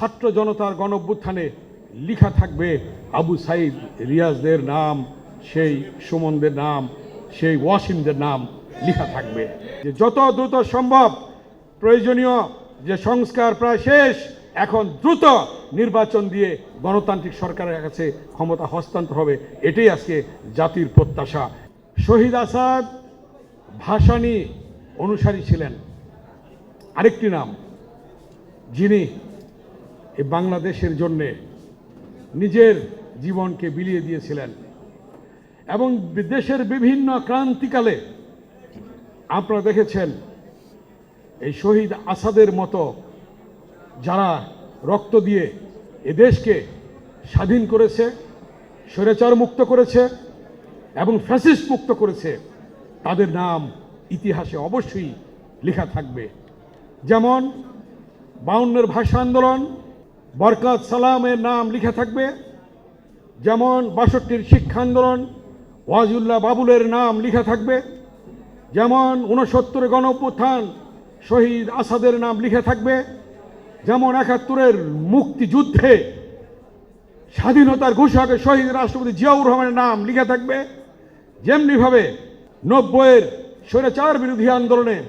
ছাত্র জনতার গণ অভ্যুত্থানে লিখা থাকবে আবু সাইদ রিয়াজদের নাম, সেই সুমনদের নাম, সেই ওয়াসিমদের নাম লিখা থাকবে। যে যত দ্রুত সম্ভব প্রয়োজনীয় যে সংস্কার প্রায় শেষ, এখন দ্রুত নির্বাচন দিয়ে গণতান্ত্রিক সরকারের কাছে ক্ষমতা হস্তান্তর হবে, এটাই আজকে জাতির প্রত্যাশা। শহীদ আসাদ ভাসানী অনুসারী ছিলেন। আরেকটি নাম, যিনি এই বাংলাদেশের জন্যে নিজের জীবনকে বিলিয়ে দিয়েছিলেন। এবং দেশের বিভিন্ন ক্রান্তিকালে আপনারা দেখেছেন, এই শহীদ আসাদের মতো যারা রক্ত দিয়ে এ দেশকে স্বাধীন করেছে, স্বৈরাচার মুক্ত করেছে এবং ফ্যাসিস্ট মুক্ত করেছে, তাদের নাম ইতিহাসে অবশ্যই লেখা থাকবে। যেমন বাউন্নের ভাষা আন্দোলন বরকাত, সালামের নাম লিখা থাকবে। যেমন বাষট্টির শিক্ষা আন্দোলন ওয়াজুল্লাহ বাবুলের নাম লিখা থাকবে। যেমন ঊনসত্তরে গণ অভ্যুত্থান শহীদ আসাদের নাম লিখে থাকবে। যেমন একাত্তরের মুক্তিযুদ্ধে স্বাধীনতার ঘোষকে শহীদ রাষ্ট্রপতি জিয়াউর রহমানের নাম লিখে থাকবে। যেমনিভাবে নব্বইয়ের স্বৈরাচার বিরোধী আন্দোলনে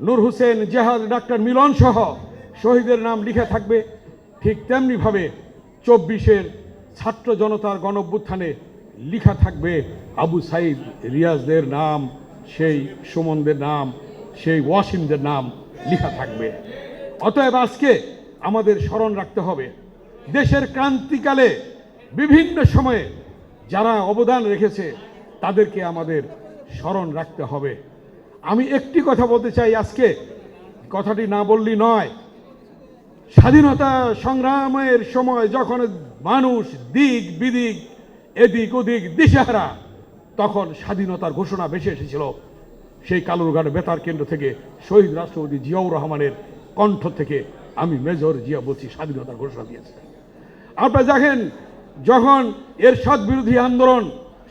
নূর হোসেন, জেহাদ, ডাক্তার মিলন সহ শহীদের নাম লিখে থাকবে। ঠিক তেমনিভাবে চব্বিশের ছাত্র জনতার গণভ্যুত্থানে লিখা থাকবে, আবু সাইদ রিয়াজদের নাম, সেই সুমনদের নাম, সেই ওয়াসিমদের নাম লিখা থাকবে। অতএব আজকে আমাদের স্মরণ রাখতে হবে, দেশের ক্রান্তিকালে বিভিন্ন সময়ে যারা অবদান রেখেছে, তাদেরকে আমাদের স্মরণ রাখতে হবে। আমি একটি কথা বলতে চাই আজকে, কথাটি না বললি নয় স্বাধীনতা সংগ্রামের সময় যখন মানুষ দিক বিদিক, এদিক ওদিক দিশেহারা, তখন স্বাধীনতার ঘোষণা ভেসে এসেছিল। সেই কালুরঘাট বেতার কেন্দ্র থেকে শহীদ রাষ্ট্রপতি জিয়াউর রহমানের কণ্ঠ থেকে আমি মেজর জিয়া বলছি, স্বাধীনতার ঘোষণা দিয়েছে। আপনারা দেখেন, যখন এর সৎ বিরোধী আন্দোলন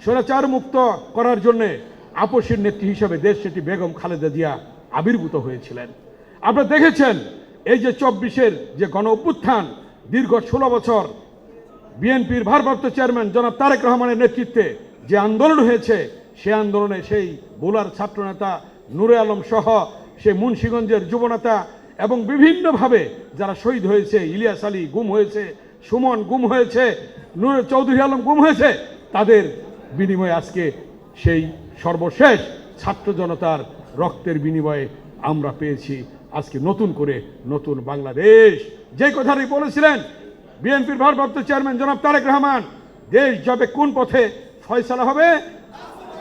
স্বৈরাচার মুক্ত করার জন্যে আপসের নেত্রী হিসেবে দেশ সেটি বেগম খালেদা জিয়া আবির্ভূত হয়েছিলেন। আপনারা দেখেছেন এই যে চব্বিশের যে গণ অভ্যুত্থান দীর্ঘ ষোলো বছর বিএনপির ভারপ্রাপ্ত চেয়ারম্যান জনাব তারেক রহমানের নেতৃত্বে যে আন্দোলন হয়েছে, সে আন্দোলনে সেই বোলার ছাত্রনেতা নুরে আলম সহ সে মুন্সীগঞ্জের যুবনেতা এবং বিভিন্নভাবে যারা শহীদ হয়েছে, ইলিয়াস আলী গুম হয়েছে, সুমন গুম হয়েছে, নূর চৌধুরী আলম গুম হয়েছে, তাদের বিনিময়ে আজকে সেই সর্বশেষ ছাত্র জনতার রক্তের বিনিময়ে আমরা পেয়েছি। আজকে নতুন করে নতুন বাংলাদেশ। যে কথাটি বলেছিলেন, বিএনপির ভারপ্রাপ্ত চেয়ারম্যান জনাব তারেক রহমান, দেশ যাবে কোন পথে ফয়সালা হবে?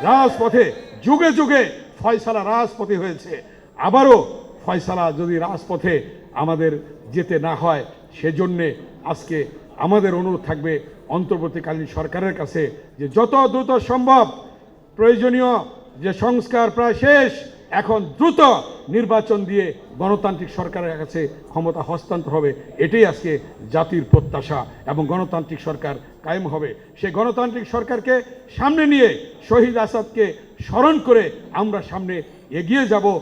রাজপথে, যুগে যুগে ফয়সালা রাজপথে হয়েছে। আবারও ফয়সালা যদি রাজপথে আমাদের যেতে না হয়, সেজন্যে আজকে আমাদের অনুরোধ থাকবে অন্তর্বর্তীকালীন সরকারের কাছে যে যত দ্রুত সম্ভব প্রয়োজনীয় যে সংস্কার প্রায় শেষ, এখন দ্রুত নির্বাচন দিয়ে গণতান্ত্রিক সরকারের কাছে ক্ষমতা হস্তান্তর হবে, এটাই আজকে জাতির প্রত্যাশা এবং গণতান্ত্রিক সরকার কায়েম হবে। সে গণতান্ত্রিক সরকারকে সামনে নিয়ে শহীদ আসাদকে স্মরণ করে আমরা সামনে এগিয়ে যাব।